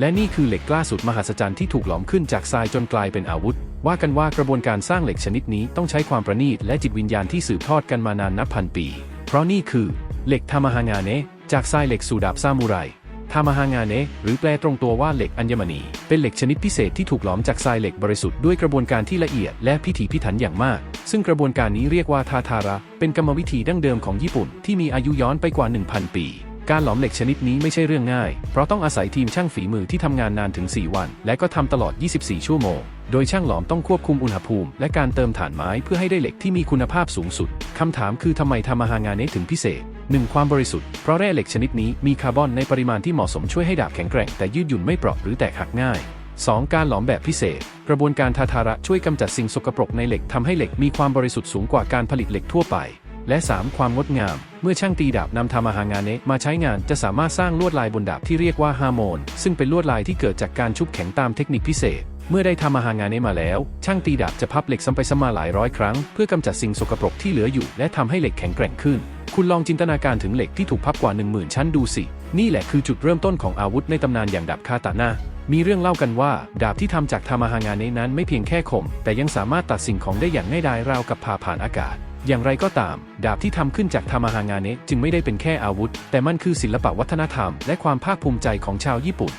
และนี่คือเหล็กกล้าสุดมหัศจรรย์ที่ถูกหลอมขึ้นจากทรายจนกลายเป็นอาวุธ ว่ากันว่ากระบวนการสร้างเหล็กชนิดนี้ต้องใช้ความประณีตและจิตวิญญาณที่สืบทอดกันมานานนับพันปี เพราะนี่คือ เหล็กทามาฮางาเนะจากทรายเหล็กสู่ดาบซามูไรทามาฮางาเนะหรือแปลตรงตัวว่าเหล็กอัญมณี เป็นเหล็กชนิดพิเศษที่ถูกหลอมจากทรายเหล็กบริสุทธิ์ด้วยกระบวนการที่ละเอียดและพิถีพิถันอย่างมาก ซึ่งกระบวนการนี้เรียกว่าทาทาระ เป็นกรรมวิธีดั้งเดิมของญี่ปุ่นที่มีอายุย้อนไปกว่า 1,000 ปี การหลอมเหล็กชนิดนี้ไม่ใช่เรื่องง่าย เพราะต้องอาศัยทีมช่างฝีมือที่ทำงานนานถึง 4 วัน และก็ทำตลอด 24 ชั่วโมง โดยช่างหลอมต้องควบคุมอุณหภูมิ และการเติมถ่านไม้เพื่อให้ได้เหล็กที่มีคุณภาพสูงสุด คำถามคือทำไมทามาฮางาเนะถึงพิเศษ 1. ความบริสุทธิ์ เพราะแร่เหล็กชนิดนี้มีคาร์บอนในปริมาณที่เหมาะสมช่วยให้ดาบแข็งแกร่งแต่ยืดหยุ่นไม่เปราะหรือแตกหักง่าย 2. การหลอมแบบพิเศษ กระบวนการทาทาระช่วยกำจัดสิ่งสกปรกในเหล็กทำให้เหล็กมีความบริสุทธิ์สูงกว่าการผลิตเหล็กทั่วไป และ 3. ความงดงาม เมื่อช่างตีดาบนำทามาฮางานเนะมาใช้งานจะสามารถสร้างลวดลายบนดาบที่เรียกว่าฮาร์โมน ซึ่งเป็นลวดลายที่เกิดจากการชุบแข็งตามเทคนิคพิเศษ เมื่อได้ทามาฮางานเนะมาแล้ว ช่างตีดาบจะพับเหล็กซ้ำไปซ้ำมาหลายร้อยครั้ง เพื่อกำจัดสิ่งสกปรกที่เหลืออยู่ และทำให้เหล็กแข็งแกร่งขึ้น คุณลองจินตนาการถึงเหล็กที่ถูกพับกว่า 1 0,000 ชั้นดูสิ นี่แหละคือจุดเริ่มต้นของอาวุธในตำนานอย่างดาบคาตานะมีเรื่องเล่ากันว่า ดาบที่ทำจากทามาฮางาเนนั้นไม่เพียงแค่คม แต่ยังสามารถตัดสิ่งของได้อย่างง่ายดายราวกับพาผ่านอากาศ อย่างไรก็ตาม ดาบที่ทำขึ้นจากทามหางาเนะจึงไม่ได้เป็นแค่อาวุธ แต่มันคือศิลปะวัฒนธรรม และความภาคภูมิใจของชาวญี่ปุ่น